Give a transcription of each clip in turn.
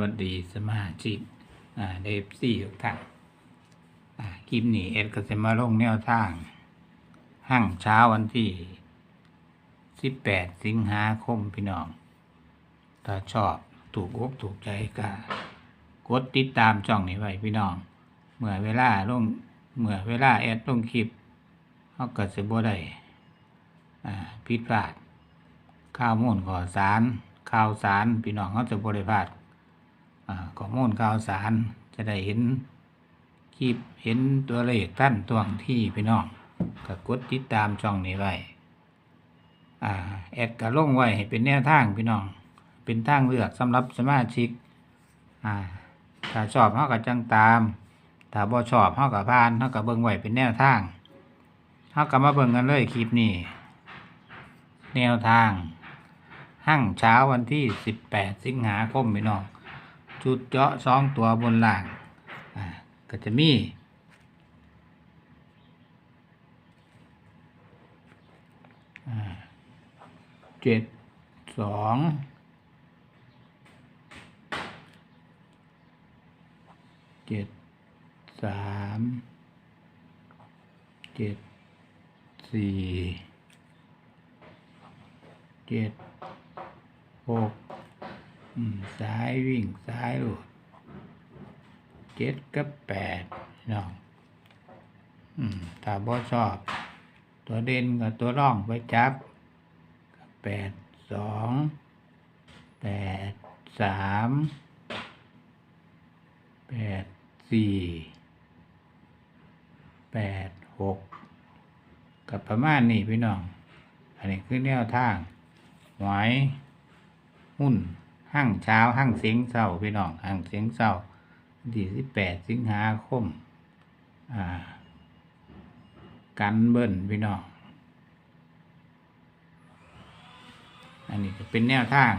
วัสดีสมาชิกเดฟซี่ทุกท่านคลิปนี้เอ็ดก็จะมาลงแนวทาง ห้างเช้าวันที่ 18 สิงหาคมพี่น้อง ถ้าชอบถูกอกถูกใจก็กดติดตามช่องนี้ไว้พี่น้อง เมื่อเวลาลงเมื่อเวลาแอดลงคลิปเขาก็จะบ่ได้ผิดพลาด ข้าวมูลข่อสาร ข่าวสารพี่น้องเขาจะบริพลาด ข้อมูลข่าวสารจะได้เห็นคลิปเห็นตัวเลขตั้นตวงที่พี่น้องก็กดติดตามช่องนี้ไว้แอดก็ลงไว้ให้เป็นแนวทางพี่น้อง เป็นทางเลือกสำหรับสมาชิกถ้าชอบเขาก็จังตามถ้าบ่ชอบเขาก็ผ่านเขาก็เบิ่งไว้เป็นแนวทางเขาก็มาเบิ่งกันเลยคลิปนี้แนวทางหั่งเช้าวันที่ 18 สิงหาคมพี่น้อง จุดเจาะสองตัวบนล่างก็จะมีเจ็ดสองเจ็ดสามเจ็ดสี่เจ็ดหก สายวิ่งสายหลุดเจ็ดกับแปดนาะอืมถ้าบ่ชอบ ตัวเด่นกับตัวร่องไปจับแปดสองแปดสามแปดสี่แปดหกกับประมาณนี้พี่น้อง อันนี้คือแนวทางหวยหุ้น ห้างเช้าห้างเสียงเศร้าพี่น้องห้างเสียงเศร้าวันที่สิบแปดสิงหาคมอ่า กันเบิ้ลพี่น้อง อันนี้จะเป็นแนวทาง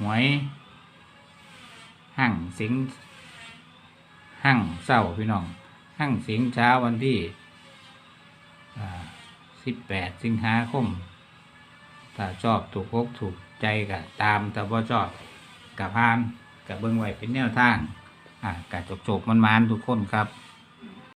หวยห้างเสียงห้างเศร้าพี่น้องห้างเสียงเช้าวันที่สิบแปดสิงหาคมถ้าชอบถูกอกถูก ใจกับตามแต่ว่ชอบกับพานกับเบิ้งไว้เป็นแนวทางอ่ากะจกๆมันมาทุกคนครับ